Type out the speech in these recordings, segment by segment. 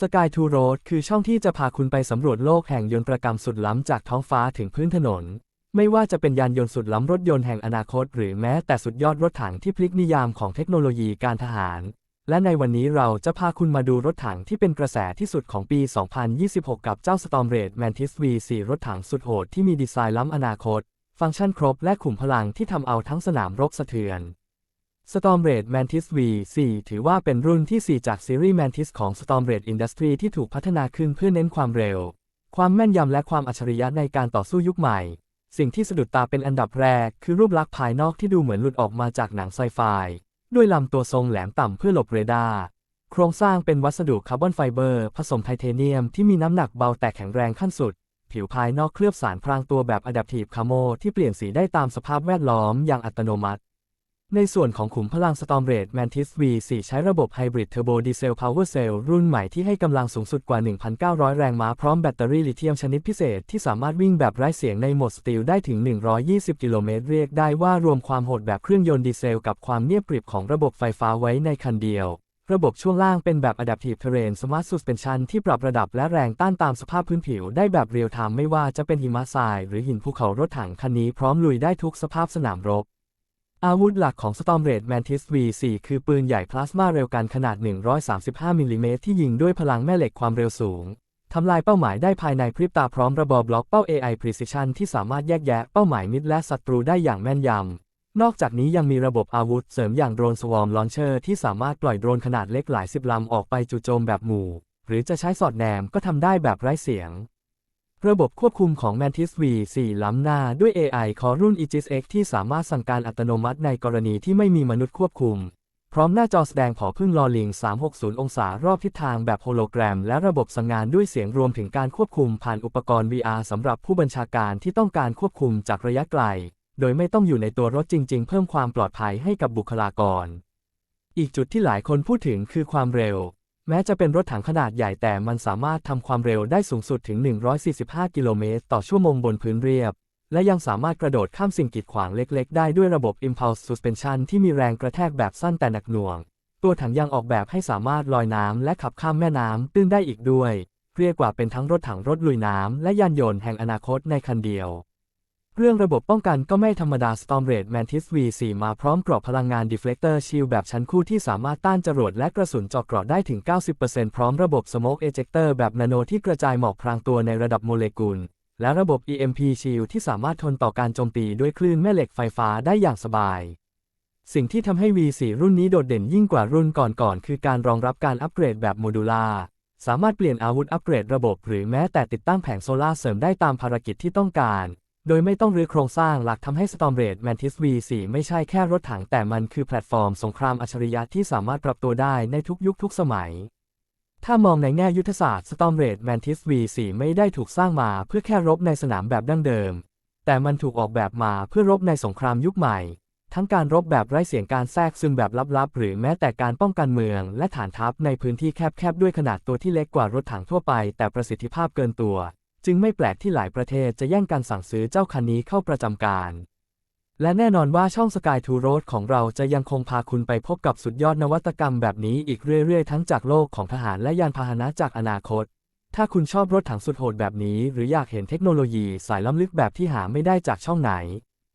Sky to Road คือช่องที่จะพาคุณไปสำรวจโลกแห่งยนต์ประกรรมสุดล้ำจากท้องฟ้าถึงพื้นถนน ไม่ว่าจะเป็นยานยนต์สุดล้ำรถยนต์แห่งอนาคต หรือแม้แต่สุดยอดรถถังที่พลิกนิยามของเทคโนโลยีการทหาร และในวันนี้เราจะพาคุณมาดูรถถังที่เป็นกระแสที่สุดของปี 2026 กับเจ้า Storm Red Mantis V4 รถถังสุดโหดที่มีดีไซน์ล้ำอนาคต ฟังก์ชันครบและขุมพลังที่ทำเอาทั้งสนามรบสะเทือน Storm Red Mantis V4 ถือว่าเป็นรุ่นที่ 4 จากซีรีส์ Mantis ของ Storm Red Industry ที่ถูกพัฒนาขึ้นเพื่อเน้นความเร็ว ความแม่นยำและความอัจฉริยะในการต่อสู้ยุคใหม่ สิ่งที่สะดุดตาเป็นอันดับแรก คือรูปลักษณ์ภายนอกที่ดูเหมือนหลุดออกมาจากหนังไซไฟ ด้วยลำตัวทรงแหลมต่ำเพื่อหลบเรดาร์ โครงสร้างเป็นวัสดุคาร์บอนไฟเบอร์ ผสมไทเทเนียมที่มีน้ำหนักเบาแต่แข็งแรงขั้นสุด ผิวภายนอกเคลือบสารพรางตัวแบบ Adaptive Camo ที่เปลี่ยนสีได้ตามสภาพแวดล้อมอย่างอัตโนมัติ ในส่วนของขุมพลัง Storm Red Mantis V4 ใช้ระบบ Hybrid Turbo Diesel Power Cell รุ่นใหม่ที่ให้กำลังสูงสุดกว่า 1,900 แรงม้าพร้อมแบตเตอรี่ลิเธียมชนิดพิเศษที่สามารถวิ่งแบบไร้เสียงในโหมดสตีลได้ถึง 120 กิโลเมตร เรียกได้ว่ารวมความโหดแบบเครื่องยนต์ดีเซลกับความเนียบกริบของระบบไฟฟ้าไว้ในคันเดียว ระบบช่วงล่างเป็นแบบ Adaptive Terrain Smart Suspension ที่ปรับระดับและแรงต้านตามสภาพพื้นผิวได้แบบเรียลไทม์ไม่ว่าจะเป็นหิมะทราย หรือหินภูเขารถถังคันนี้พร้อมลุยได้ทุกสภาพสนามรบ อาวุธหลักของ Storm Red Mantis V4 คือปืนใหญ่พลาสมาเร็วกันขนาด 135มิลลิเมตรที่ยิงด้วยพลังแม่เหล็กความเร็วสูง ทำลายเป้าหมายได้ภายในพริบตาพร้อมระบบบล็อกเป้า AI Precision ที่สามารถแยกแยะเป้าหมายมิดและศัตรูได้อย่างแม่นยำ นอกจากนี้ยังมีระบบอาวุธเสริมอย่างโดรนสวอมลอนเชอร์ที่สามารถปล่อยโดรนขนาดเล็กหลายสิบลำออกไปจู่โจมแบบหมู่ หรือจะใช้สอดแนมก็ทำได้แบบไร้เสียง ระบบควบคุมของ Mantis V4 ล้ำหน้าด้วย AI คอรุ่น Aegis X ที่สามารถสั่งการอัตโนมัติในกรณีที่ไม่มีมนุษย์ควบคุม พร้อมหน้าจอแสดงผอพึ่งลอลิง 360 องศารอบทิศทางแบบโฮโลแกรม และระบบสั่งงานด้วยเสียงรวมถึงการควบคุมผ่านอุปกรณ์ VR สำหรับผู้บัญชาการที่ต้องการควบคุมจากระยะไกล โดยไม่ต้องอยู่ในตัวรถจริง ๆ เพิ่มความปลอดภัยให้กับบุคลากร อีกจุดที่หลายคนพูดถึงคือความเร็ว แม้จะเป็นรถถังขนาดใหญ่แต่มันสามารถทำความเร็วได้สูงสุดถึง 145 กิโลเมตรต่อชั่วโมงบนพื้นเรียบ และยังสามารถกระโดดข้ามสิ่งกีดขวางเล็กๆ ได้ด้วยระบบ Impulse Suspension ที่มีแรงกระแทกแบบสั้นแต่หนักหน่วง ตัวถังยังออกแบบให้สามารถลอยน้ำและขับข้ามแม่น้ำตื้นได้อีกด้วย เรียกว่าเป็นทั้งรถถังรถลุยน้ำและยานยนต์แห่งอนาคตในคันเดียว เรื่องระบบป้องกันก็ไม่ธรรมดา Storm Red Mantis V4 มาพร้อมกรอบพลังงาน Deflector Shield แบบชั้นคู่ที่สามารถต้านจรวดและกระสุนเจาะกราะได้ถึง 90%พร้อมระบบ Smoke Ejector แบบนาโนที่กระจายหมอกพรางตัวในระดับโมเลกุล และระบบ EMP Shield ที่สามารถทนต่อการโจมตีด้วยคลื่นแม่เหล็กไฟฟ้าได้อย่างสบาย สิ่งที่ทำให้ V4 รุ่นนี้โดดเด่นยิ่งกว่ารุ่นก่อนๆคือการรองรับการอัปเกรดแบบโมดูลาสามารถเปลี่ยนอาวุธอัปเกรดระบบ หรือแม้แต่ติดตั้งแผงโซลาร์เสริมได้ตามภารกิจที่ต้องการ โดยไม่ต้องรื้อโครงสร้างหลักทำให้ Storm Red Mantis V4 ไม่ใช่แค่รถถังแต่มันคือแพลตฟอร์มสงครามอัจฉริยะที่สามารถปรับตัวได้ในทุกยุคทุกสมัย ถ้ามองในแง่ยุทธศาสตร์ Storm Red Mantis V4 ไม่ได้ถูกสร้างมาเพื่อแค่รบในสนามแบบดั้งเดิม แต่มันถูกออกแบบมาเพื่อรบในสงครามยุคใหม่ ทั้งการรบแบบไร้เสียงการแทรกซึมแบบลับๆ หรือแม้แต่การป้องกันเมือง และฐานทัพในพื้นที่แคบๆด้วยขนาดตัวที่เล็กกว่ารถถังทั่วไป แต่ประสิทธิภาพเกินตัว จึงไม่แปลกที่หลายประเทศจะแย่งกันสั่งซื้อเจ้าคันนี้เข้าประจำการ และแน่นอนว่าช่อง Sky to Road ของเราจะยังคงพาคุณไปพบกับสุดยอดนวัตกรรมแบบนี้อีกเรื่อยๆ ทั้งจากโลกของทหารและยานพาหนะจากอนาคต ถ้าคุณชอบรถถังสุดโหดแบบนี้ หรืออยากเห็นเทคโนโลยีสายล้ำลึกแบบที่หาไม่ได้จากช่องไหน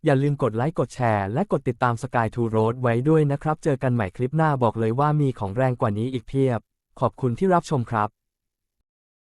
อย่าลืมกดไลค์กดแชร์และกดติดตาม Sky to Road ไว้ด้วยนะครับ เจอกันใหม่คลิปหน้าบอกเลยว่ามีของแรงกว่านี้อีกเพียบ ขอบคุณที่รับชมครับ